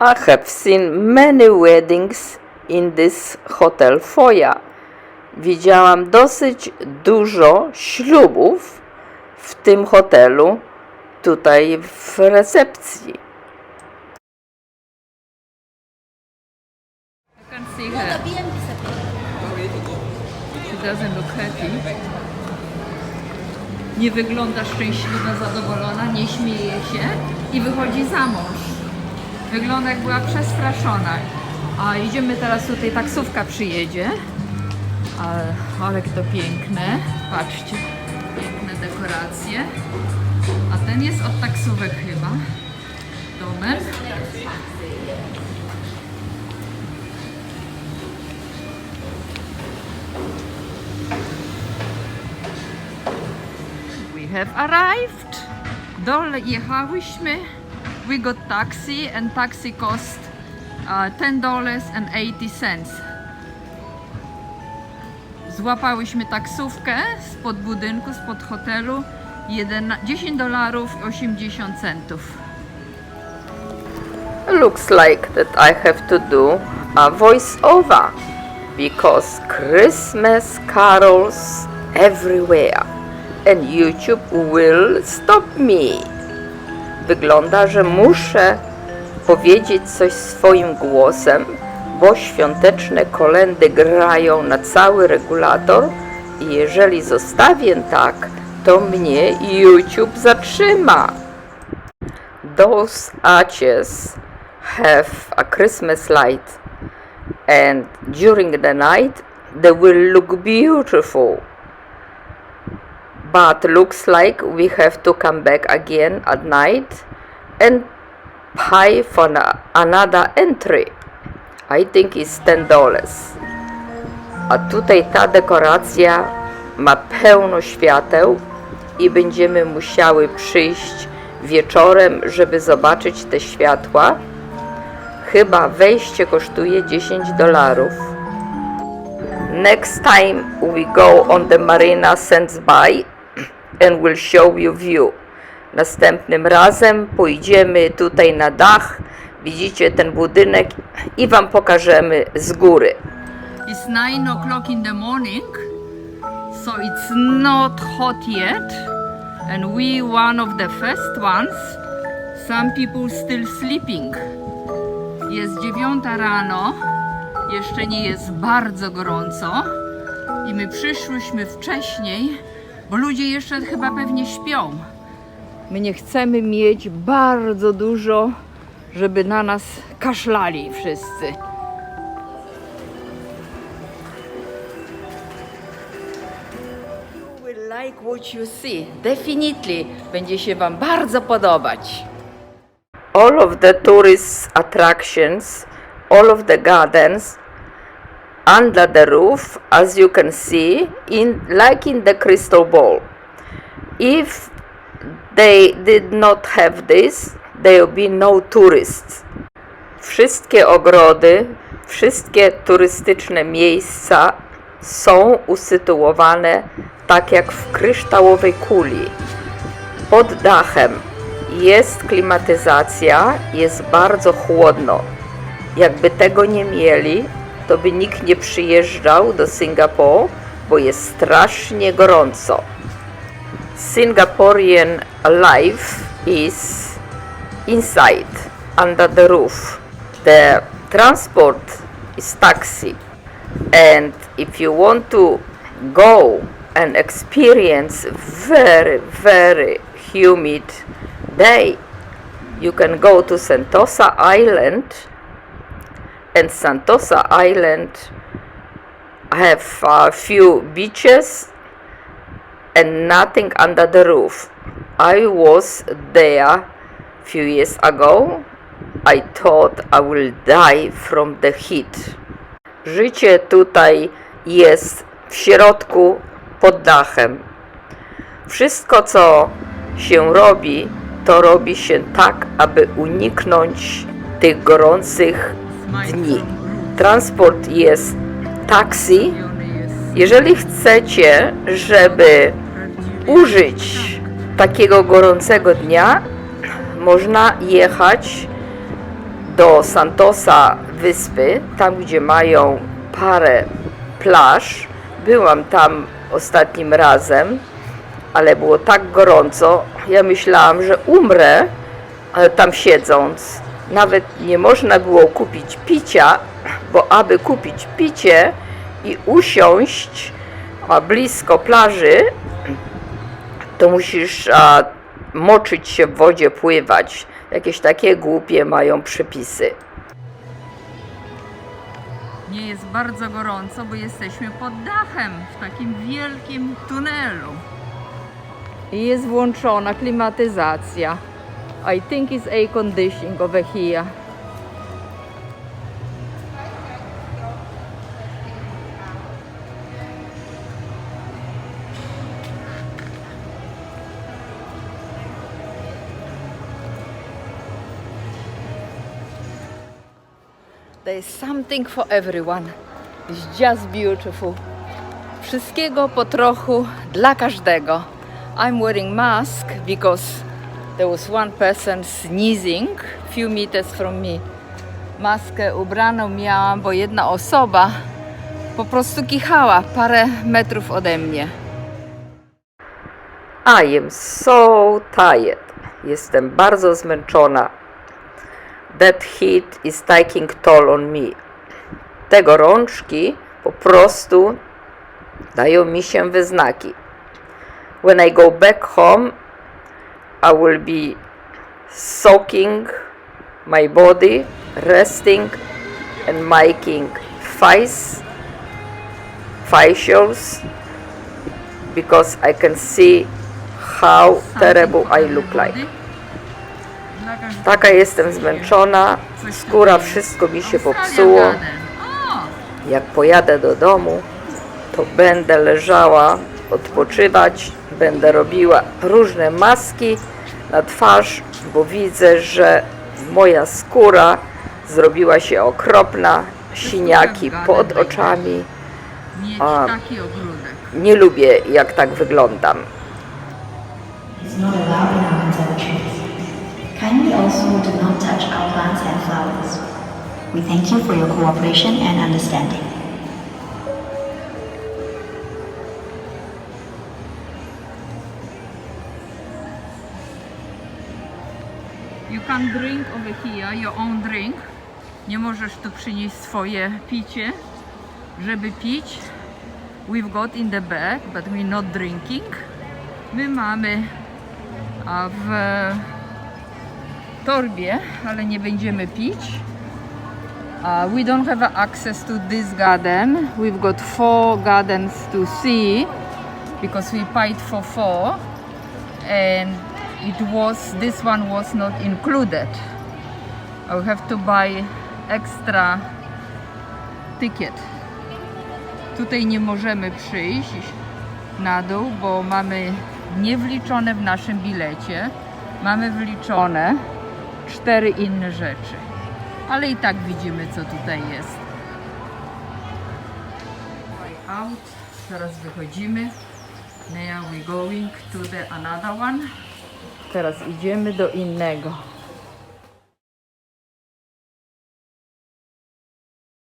I have seen many weddings in this hotel Foya. Widziałam dosyć dużo ślubów w tym hotelu, tutaj w recepcji. I can see her. She doesn't look happy. Nie wygląda szczęśliwa, zadowolona, nie śmieje się i wychodzi za mąż. Wygląda jak była przestraszona. A idziemy teraz tutaj, taksówka przyjedzie. Ale, ale to piękne. Patrzcie, piękne dekoracje. A ten jest od taksówek chyba. Domek. We have arrived. Dole jechałyśmy. We got taxi and taxi cost uh, 10 dollars and 80 cents. Złapałyśmy taksówkę spod budynku, spod hotelu. Jeden, 10 dolarów i 80 centów. Looks like that I have to do a voice over because Christmas carols everywhere and YouTube will stop me. Wygląda, że muszę powiedzieć coś swoim głosem, bo świąteczne kolendy grają na cały regulator i jeżeli zostawię tak, to mnie YouTube zatrzyma. Those arches have a Christmas light, and during the night they will look beautiful. But looks like we have to come back again at night and pay for another entry. I think it's ten dollars. A tutaj ta dekoracja ma pełno świateł i będziemy musiały przyjść wieczorem, żeby zobaczyć te światła. Chyba wejście kosztuje 10 dolarów. Next time we go on the Marina Sands Bay and we'll show you view. Następnym razem pójdziemy tutaj na dach. Widzicie ten budynek i wam pokażemy z góry. It's 9 o'clock in the morning, so it's not hot yet. And we one of the first ones. Some people still sleeping. Jest dziewiąta rano, jeszcze nie jest bardzo gorąco. I my przyszłyśmy wcześniej, bo ludzie jeszcze chyba pewnie śpią. My nie chcemy mieć bardzo dużo, żeby na nas kaszlali wszyscy. You will like what you see. Definitely będzie się Wam bardzo podobać. All of the tourist attractions, all of the gardens under the roof, as you can see, in like in the crystal ball. If they did not have this, there will be no tourists. Wszystkie ogrody, wszystkie turystyczne miejsca są usytuowane tak jak w kryształowej kuli. Pod dachem jest klimatyzacja, jest bardzo chłodno. Jakby tego nie mieli, to by nikt nie przyjeżdżał do Singapuru, bo jest strasznie gorąco. Singaporean life is inside, under the roof. The transport is taxi. And if you want to go and experience very, very humid day, you can go to Sentosa Island. And Sentosa Island have a few beaches and nothing under the roof. I was there few years ago. I thought I will die from the heat. Życie tutaj jest w środku pod dachem. Wszystko, co się robi, to robi się tak, aby uniknąć tych gorących. Transport jest taksi. Jeżeli chcecie, żeby użyć takiego gorącego dnia, można jechać do Santosa wyspy, tam gdzie mają parę plaż. Byłam tam ostatnim razem, ale było tak gorąco, ja myślałam, że umrę tam siedząc. Nawet nie można było kupić picia, bo aby kupić picie i usiąść a, blisko plaży, to musisz a, moczyć się w wodzie, pływać. Jakieś takie głupie mają przepisy. Nie jest bardzo gorąco, bo jesteśmy pod dachem w takim wielkim tunelu. I jest włączona klimatyzacja. I think it's air conditioning over here. There is something for everyone. It's just beautiful. Wszystkiego po trochu dla każdego. I'm wearing mask because there was one person sneezing few meters from me. Maskę ubraną miałam, bo jedna osoba po prostu kichała parę metrów ode mnie. I am so tired. Jestem bardzo zmęczona. That heat is taking toll on me. Te gorączki po prostu dają mi się wyznaki. When I go back home, I will be soaking my body, resting and making face facials because I can see how terrible I look like. Taka jestem zmęczona, skóra, wszystko mi się popsuło. Jak pojadę do domu, to będę leżała, odpoczywać, będę robiła różne maski na twarz, bo widzę, że moja skóra zrobiła się okropna, siniaki pod oczami. A. taki ogródek. Nie lubię, jak tak wyglądam. Kindly also do not touch our plants and flowers. We thank you for your cooperation and understanding. You can drink over here your own drink. Nie możesz tu przynieść swoje picie, żeby pić. We've got in the bag, but we're not drinking. My mamy w torbie, ale nie będziemy pić. Uh, we don't have access to this garden. We've got four gardens to see because we paid for four and it was this one was not included. I have to buy extra ticket. Tutaj nie możemy przyjść na dół, bo mamy niewliczone w naszym bilecie. Mamy wliczone cztery inne rzeczy. Ale i tak widzimy co tutaj jest. Out. Teraz wychodzimy. Now we going to the another one. Teraz idziemy do innego.